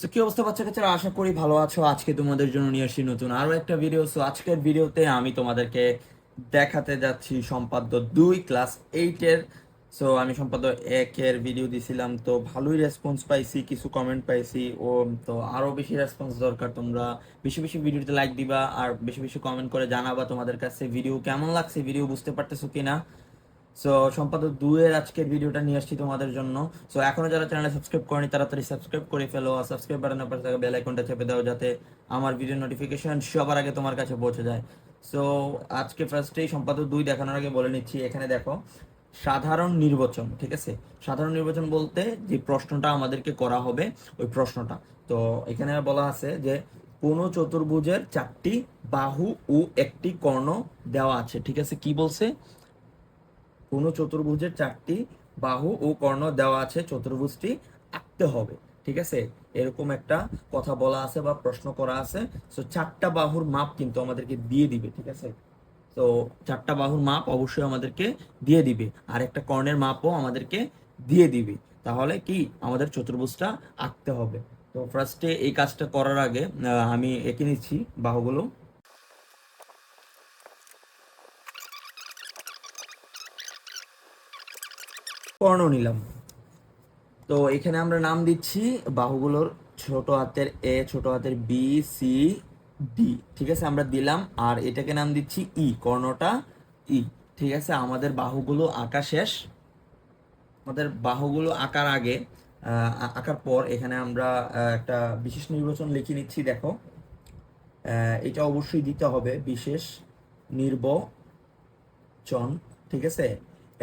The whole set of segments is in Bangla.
সো কি অবস্থা বাচ্চা কাচ্চারা? আশা করি ভালো আছো। আজকে তোমাদের জন্য নিয়ে আসি নতুন আরও একটা ভিডিও সো আজকের ভিডিওতে আমি তোমাদেরকে দেখাতে যাচ্ছি সম্পাদ্য দুই ক্লাস এইটের সো আমি সম্পাদ্য একের ভিডিও দিছিলাম, তো ভালোই রেসপন্স পাইছি, কিছু কমেন্ট পাইছি। ও, তো আরও বেশি রেসপন্স দরকার তোমরা। বেশি বেশি ভিডিওতে লাইক দিবা, আর বেশি বেশি কমেন্ট করে জানাবা তোমাদের কাছে ভিডিও কেমন লাগছে ভিডিও বুঝতে পারতেছো কিনা? সো সম্পাদক দুয়ের আজকের ভিডিওটা নিয়ে আসছি তোমাদের জন্য। সো এখনও যারা চ্যানেলে সাবস্ক্রাইব করেনি তাড়াতাড়ি সাবস্ক্রাইব করে ফেলো আর সাবস্ক্রাইব বাটনের পাশে থাকা বেল আইকনটা চেপে দাও যাতে আমার ভিডিও নোটিফিকেশন সবার আগে তোমার কাছে পৌঁছে যায়। সো আজকে ফার্স্টেই সম্পাদক দুই দেখানোর আগে বলে নিচ্ছি, এখানে দেখো, সাধারণ নির্বাচন, ঠিক আছে? সাধারণ নির্বাচন বলতে যে প্রশ্নটা আমাদেরকে করা হবে, ওই প্রশ্নটা। তো, এখানে বলা আছে যে কোন চতুর্ভুজের চারটি বাহু ও একটি কর্ণ দেওয়া আছে, ঠিক আছে? কি বলছে? কোন চতুর্ভুজের চারটি বাহু ও কর্ণ দেওয়া আছে, চতুর্ভুজটি আঁকতে হবে, ঠিক আছে? এরকম একটা কথা বলা আছে বা প্রশ্ন করা আছে। সো চারটা বাহুর মাপ কিন্তু আমাদেরকে দিয়ে দিবে, ঠিক আছে? তো চারটা বাহুর মাপ অবশ্যই আমাদেরকে দিয়ে দিবে। আর একটা কর্ণের মাপও আমাদেরকে দিয়ে দিবে। তাহলে কি? আমাদের চতুর্ভুজটা আঁকতে হবে। তো ফার্স্টে এই কাজটা করার আগে আমি এঁকে নিচ্ছি বাহুগুলো। কর্ণ নিলাম। তো এখানে আমরা নাম দিচ্ছি বাহুগুলোর ছোট হাতের এ, ছোট হাতের বি, সি, ডি। ঠিক আছে, আমরা দিলাম। আর এটাকে নাম দিচ্ছি ই, কর্ণটা ই। ঠিক আছে, আমাদের বাহুগুলো আঁকা শেষ। আমাদের বাহুগুলো আঁকার আগে আঁকার পর এখানে আমরা একটা বিশেষ নির্বাচন লিখে নিচ্ছি, দেখো। এটা অবশ্যই দিতে হবে। বিশেষ নির্বাচন ঠিক আছে?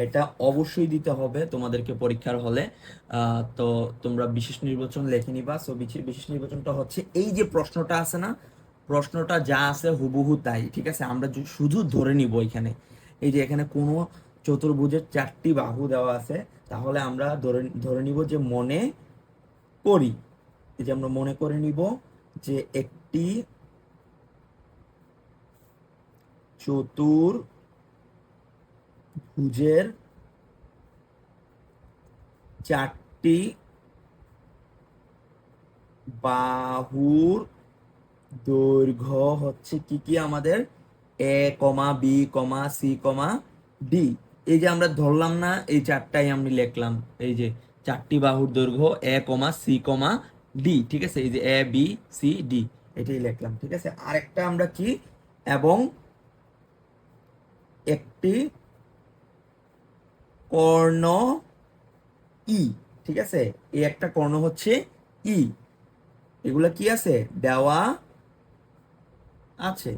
এটা অবশ্যই দিতে হবে তোমাদেরকে পরীক্ষার হলে। তো তোমরা বিশেষ নির্বাচন লিখে নিবা। সো বিশেষ নির্বাচনটা হচ্ছে এই যে প্রশ্নটা আছে না, প্রশ্নটা যা আছে হুবহু তাই, ঠিক আছে? আমরা শুধু ধরে নিব এখানে। এই যে এখানে কোনো চতুর্ভুজের চারটি বাহু দেওয়া আছে, তাহলে আমরা ধরে ধরে নিব যে মনে করি। এই যে আমরা মনে করে নিব যে একটি চতুর্ভুজের চারটি বাহুর দৈর্ঘ্য হচ্ছে কি কি আমাদের? A comma, B comma, C comma, D. এই যে আমরা ধরলাম না, এই চারটাই আমি লিখলাম। এই যে চারটি বাহুর দৈর্ঘ্য, এ কমা, সি কমা, ডি, ঠিক আছে? এই যে এ, বি, সি, ডি, এটাই লিখলাম, ঠিক আছে? আরেকটা আমরা কি? এবং একটি কর্ণ ই, ঠিক আছে? এই একটা কর্ণ হচ্ছে ই। এগুলা কি আছে? দেওয়া আছে।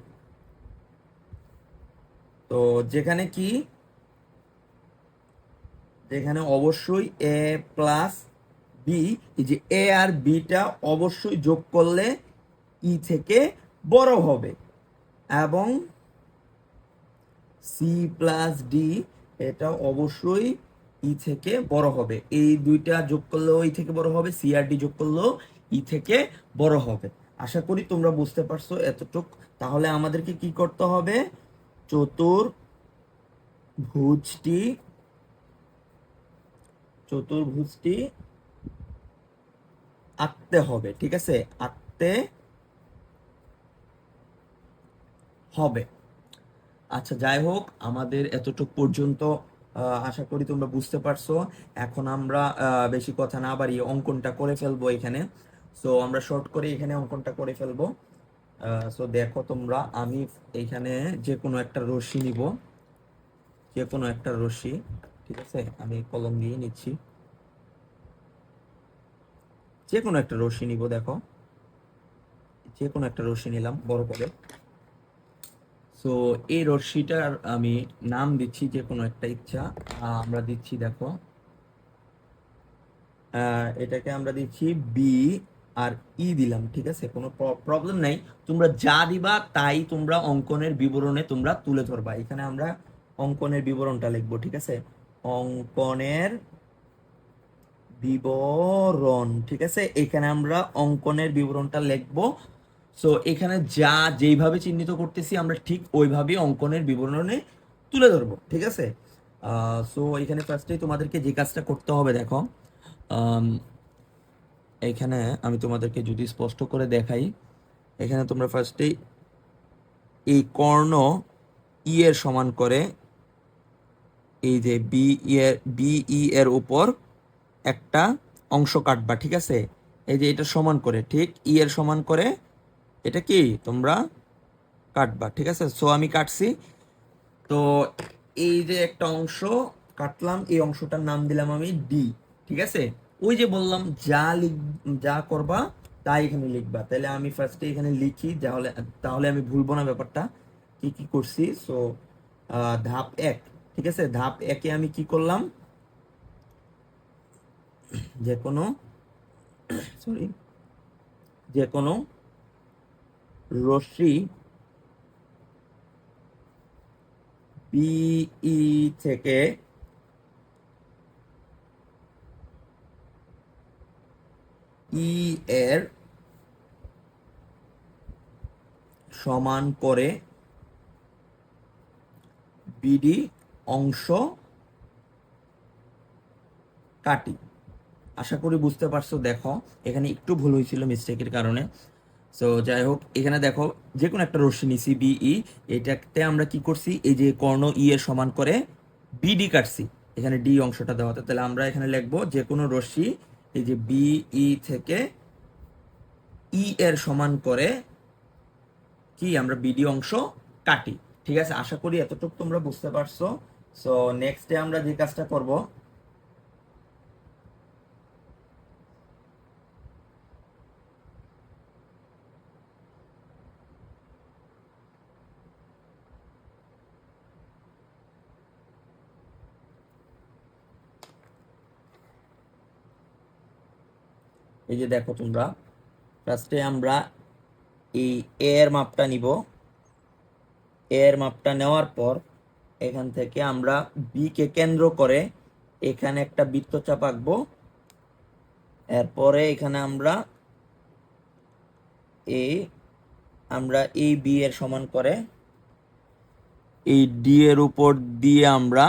তো যেখানে কি? যেখানে অবশ্যই এ প্লাস বি, এই যে এ আর বিটা অবশ্যই যোগ করলে ই থেকে বড় হবে। এবং সি প্লাস ডি এটা অবশ্যই ই থেকে বড় হবে। এই দুইটা যোগ করলেও ই থেকে বড় হবে সি আর ডি যোগ করলেও ই থেকে বড় হবে। আশা করি তোমরা বুঝতে পারছ এতটুক। তাহলে আমাদেরকে কি করতে হবে? চতুর্ভুজটি চতুর্ভুজটি আঁকতে হবে, ঠিক আছে? আঁকতে হবে। আচ্ছা যাই হোক, আমাদের এতটুক পর্যন্ত আশা করি তোমরা বুঝতে পারছ। এখন আমরা বেশি কথা না বাড়িয়ে অঙ্কনটা করে ফেলব এখানে। সো আমরা শর্ট করে এখানে অঙ্কনটা করে ফেলব। সো দেখো তোমরা, আমি এখানে যে কোনো একটা রশ্মি নিব। যে কোনো একটা রশ্মি, ঠিক আছে? আমি কলম দিয়ে নিচ্ছি। যে কোনো একটা রশ্মি নিব, দেখো। যে কোনো একটা রশ্মি নিলাম, বড় করে সো এই রশ্মিটার আমি নাম দিচ্ছি যে কোনো একটা ইচ্ছা। আমরা দিচ্ছি দেখো। এটাকে আমরা দিচ্ছি বি আর ই দিলাম, ঠিক আছে? কোনো প্রবলেম নাই। তোমরা যা দিবা তাই তোমরা অঙ্কনের বিবরণে তোমরা তুলে ধরবা। এখানে আমরা অঙ্কনের বিবরণটা লিখব, ঠিক আছে? অঙ্কনের বিবরণ, ঠিক আছে? এখানে আমরা অঙ্কনের বিবরণটা লিখব। সো এখানে যা যেইভাবে চিহ্নিত করতেছি, আমরা ঠিক ওইভাবেই অঙ্কনের বিবরণে তুলে ধরবো, ঠিক আছে? সো এখানে ফার্স্টেই তোমাদেরকে যে কাজটা করতে হবে, দেখো এখানে আমি তোমাদেরকে যদি স্পষ্ট করে দেখাই, এখানে তোমরা ফার্স্টেই এই কর্ণ ই এর সমান করে এই যে বি এর ই এর উপর একটা অংশ কাটবা, ঠিক আছে? এই যে এটা সমান করে, ঠিক? ই এর সমান করে এটা কি? তোমরা কাটবা, ঠিক আছে? সো আমি কাটছি। তো এই যে একটা অংশ কাটলাম, এই অংশটার নাম দিলাম আমি ডি ঠিক আছে? ওই যে বললাম, যা লিখ, যা করবা, তাই এখানে লিখবা। তাহলে আমি ফার্স্টে এখানে লিখি তাহলে তাহলে আমি ভুলবো না ব্যাপারটা। কি কি করছি? সো ধাপ এক, ঠিক আছে? ধাপ একে আমি কি করলাম? যে কোনো সরি যে কোনো রশ্মি বিই থেকে ই এর সমান করে বিডি অংশ কাটি। আশা করি বুঝতে পারছ, দেখো, এখানে একটু ভুল হয়েছিল মিস্টেকের কারণে। সো যাই হোক, এখানে দেখো যে কোনো একটা রশ্মি নিছি বিই এটাতে আমরা কি করছি? এই যে কর্ণ ই এর সমান করে বিডি কাটছি। এখানে ডি অংশটা দেওয়াতে তাহলে আমরা এখানে লিখব যে কোনো রশ্মি, এই যে বিই থেকে ই এর সমান করে কি আমরা বিডি অংশ কাটি। ঠিক আছে? আশা করি এতটুকু তোমরা বুঝতে পারছ। সো নেক্সট ডে আমরা যে কাজটা করব এই যে দেখো তোমরা ফার্স্টে আমরা এই এ এর মাপটা নিব। এ এর মাপটা নেওয়ার পর এখান থেকে আমরা বি কে কেন্দ্র করে এখানে একটা বৃত্তচাপ আঁকবো। এরপরে এখানে আমরা এই আমরা এই বি এর সমান করে এই ডি এর উপর দিয়ে আমরা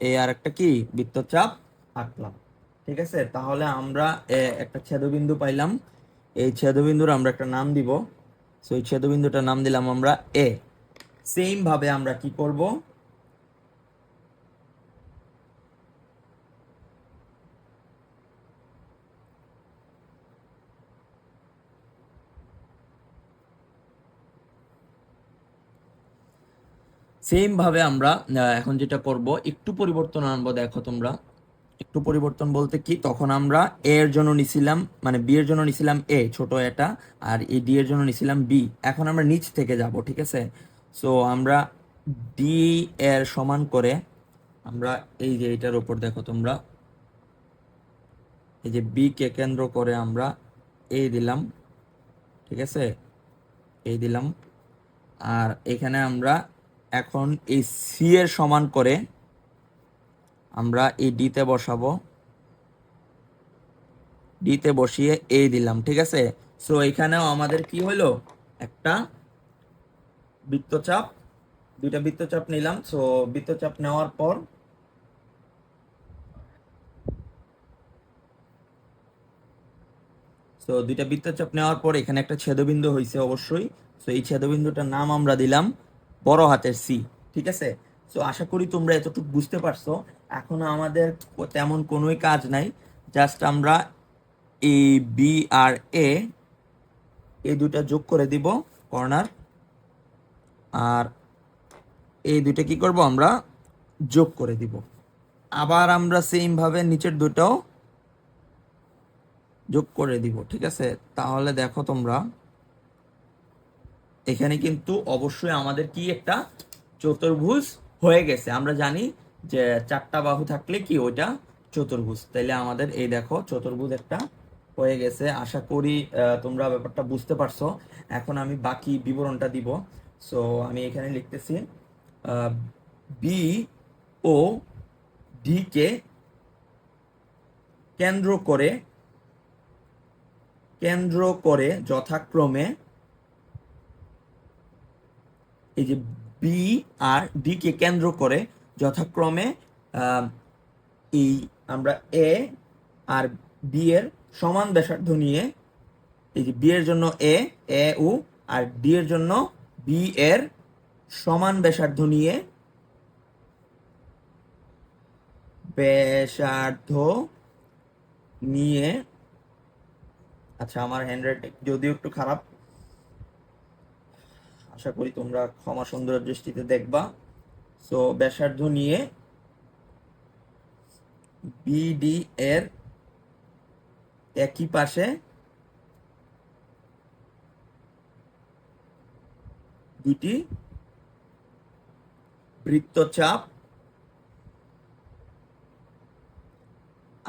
এই আর একটা কি? বৃত্তচাপ আঁকলাম। ঠিক আছে? তাহলে আমরা একটা ছেদবিন্দু পাইলাম। এই ছেদবিন্দুর আমরা একটা নাম দিব। সো এই ছেদবিন্দুটার নাম দিলাম আমরা এ সেম ভাবে আমরা কি করব? সেম ভাবে আমরা এখন যেটা করব, একটু পরিবর্তন আনব, দেখো তোমরা। একটু পরিবর্তন বলতে কি, তখন আমরা এ এর জন্য নিছিলাম মানে বি এর জন্য নিছিলাম এ ছোট এটা, আর এই ডি এর জন্য নিছিলাম বি এখন আমরা নিচ থেকে যাব, ঠিক আছে? সো আমরা ডি এর সমান করে, আমরা এই যে এটার উপর দেখো তোমরা, এই যে বি কে কেন্দ্র করে আমরা এই দিলাম, ঠিক আছে? এই দিলাম, আর এখানে আমরা এখন এই সি এর সমান করে আমরা এই ডিতে বসাবো। ডিতে বসিয়ে এ দিলাম, ঠিক আছে? সো এখানেও আমাদের কি হলো? একটা বৃত্তচাপ, দুইটা বৃত্তচাপ নিলাম। সো বৃত্তচাপ নেওয়ার পর সো দুইটা বৃত্তচাপ নেওয়ার পর এখানে একটা ছেদবিন্দু হয়েছে অবশ্যই। সো এই ছেদবিন্দুটার নাম আমরা দিলাম বড় হাতের সি ঠিক আছে? সো আশা করি তোমরা এতটুকু বুঝতে পারছ। এখন আমাদের তেমন কোনোই কাজ নাই। জাস্ট আমরা এ বি আর এ এই দুটা যোগ করে দিব কর্নার আর এই দুইটা কি করব আমরা? যোগ করে দিব। আবার আমরা সেম ভাবে নিচের দুটাও যোগ করে দিব, ঠিক আছে? তাহলে দেখো তোমরা, এখানে কিন্তু অবশ্যই আমাদের কি একটা চতুর্ভুজ হয়ে গেছে। আমরা জানি যে চারটা বাহু থাকলে কি ওইটা? চতুর্ভুজ। তাইলে আমাদের এই দেখো, চতুর্ভুজ একটা হয়ে গেছে। আশা করি তোমরা ব্যাপারটা বুঝতে পারছ। এখন আমি বাকি বিবরণটা দিব। সো আমি এখানে লিখতেছি বি ও ডি কে কেন্দ্র করে কেন্দ্র করে যথাক্রমে এই যে বি আর ডি কে কেন্দ্র করে যথাক্রমে এই আমরা এ আর বি এর সমান ব্যাসার্ধ নিয়ে, এই যে বি এর জন্য এ এ উ আর ডি এর জন্য বি এর সমান ব্যাসার্ধ নিয়ে ব্যাসার্ধ নিয়ে আচ্ছা আমার হ্যান্ডরাইটিং যদিও একটু খারাপ আশা করি তোমরা ক্ষমা সুন্দর দৃষ্টিতে দেখবা। সো ব্যাসার্ধ নিয়ে বিডি এর একই পাশে দুটি বৃত্তচাপ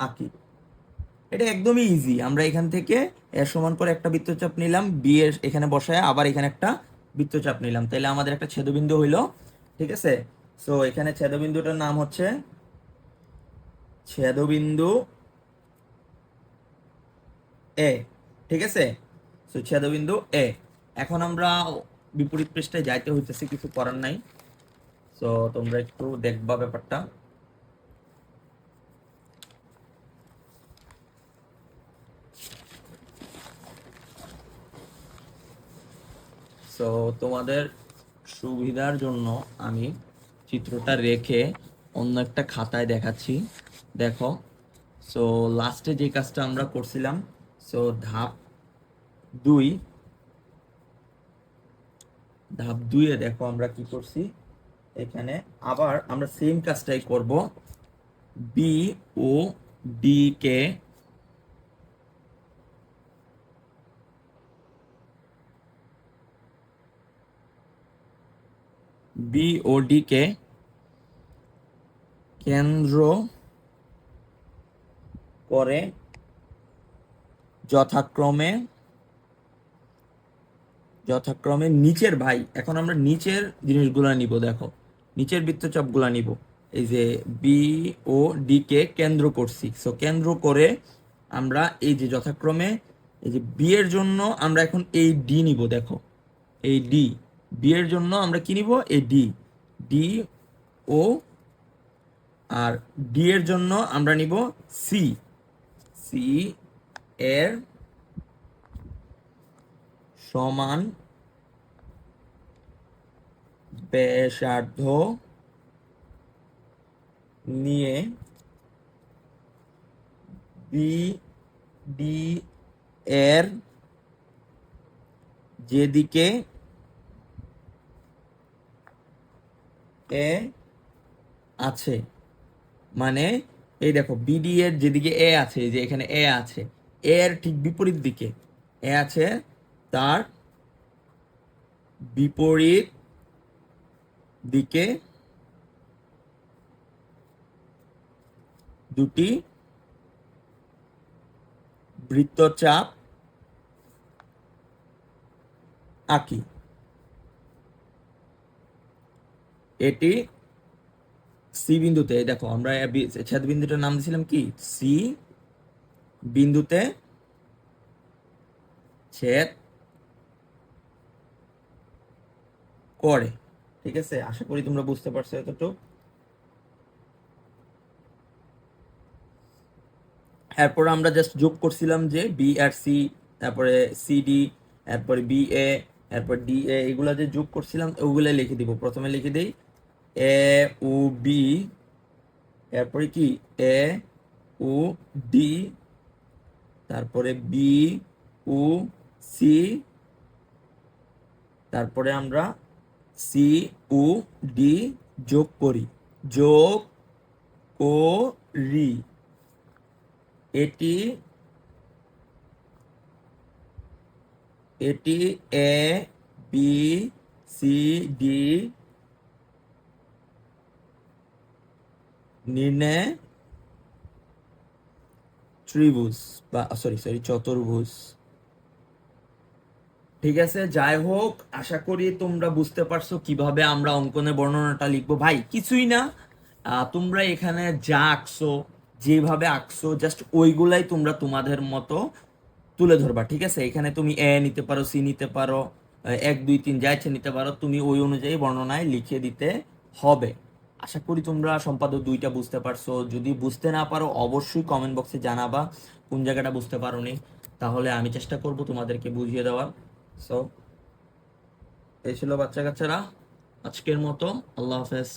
আঁকি। এটা একদমই ইজি আমরা এখান থেকে এর সমান করে একটা বৃত্তচাপ নিলাম বি এর এখানে বসায় আবার এখানে একটা বৃত্তচাপ নিলাম। তাহলে আমাদের একটা ছেদবিন্দু হইল, ঠিক আছে? সো এখানে ছেদবিন্দুটার নাম হচ্ছে ছেদবিন্দু এ ঠিক আছে? সো ছেদবিন্দু এ এখন আমরা বিপরীত পৃষ্ঠে যাইতে হইতেছে, কিছু করার নাই। সো তোমরা একটু দেখবা ব্যাপারটা। সো তোমাদের সুবিধার জন্য আমি চিত্রটা রেখে অন্য একটা খাতায় দেখাচ্ছি। দেখো সো লাস্টে যে কাজটা আমরা করছিলাম সো ধাপ দুই, ধাপ দুইয়ে দেখো আমরা কি করছি। এখানে আবার আমরা সেম কাজটাই করব বি ও ডি কে বি ও ডি কে কেন্দ্র করে যথাক্রমে যথাক্রমে নিচের ভাই, এখন আমরা নিচের জিনিসগুলো নিব, দেখো। নিচের বৃত্তচাপগুলো নিব। এই যে বি ও ডি কে কেন্দ্র করছি। সো কেন্দ্র করে আমরা এই যে যথাক্রমে, এই যে বি এর জন্য আমরা এখন এই ডি নিব, দেখো। এই ডি বি এর জন্য আমরা কি নিব? এই ডি ডি ও আর ডি এর জন্য আমরা নিব সি সি এর সমান ব্যাসার্ধ নিয়ে বি ডি এর যেদিকে এ আছে। মানে এই দেখো বিডি এর যেদিকে এ আছে যে এখানে এ আছে এ এর ঠিক বিপরীত দিকে এ আছে তার বিপরীত দিকে দুটি বৃত্তচাপ আঁকি। এটি সি বিন্দুতে দেখো, আমরা ছেদ বিন্দুটার নাম দিয়েছিলাম কি? সি বিন্দুতে ছেদ করে। ঠিক আছে? আশা করি তোমরা বুঝতে পারছ এতটুকু। এরপর আমরা জাস্ট যোগ করছিলাম যে বি আর সি তারপরে সিডি তারপরে বি এ তারপর ডি এগুলা যে যোগ করছিলাম ওগুলো লিখে দিব। প্রথমে লিখে দিই এ ও বি, এরপরে কি? এ ও ডি, তারপরে বি ও সি, তারপরে আমরা সি ও ডি যোগ করি। যোগ করি। এটি এটি এ, বি, সি, ডি নির্ণয় ত্রিভুজ বা সরি সরি চতুর্ভুজ। ঠিক আছে? যাই হোক, আশা করি তোমরা বুঝতে পারছ কীভাবে আমরা অঙ্কনের বর্ণনাটা লিখব। ভাই, কিছুই না। তোমরা এখানে যা আঁকছো, যেভাবে আঁকছো জাস্ট ওইগুলাই তোমরা তোমাদের মতো তুলে ধরবা, ঠিক আছে? এখানে তুমি এ নিতে পারো, সি নিতে পারো এক, দুই, তিন, যা ইচ্ছে নিতে পারো, তুমি ওই অনুযায়ী বর্ণনায় লিখে দিতে হবে। আশা করি তোমরা সম্পাদক দুইটা বুঝতে পারছ। যদি বুঝতে না পারো, অবশ্যই কমেন্ট বক্সে জানাবা কোন জায়গাটা বুঝতে পারো নি তাহলে আমি চেষ্টা করব তোমাদেরকে বুঝিয়ে দেওয়ার। সো এই ছিল বাচ্চা কাচ্চারা আজকের মতো, আল্লাহ হাফেজ।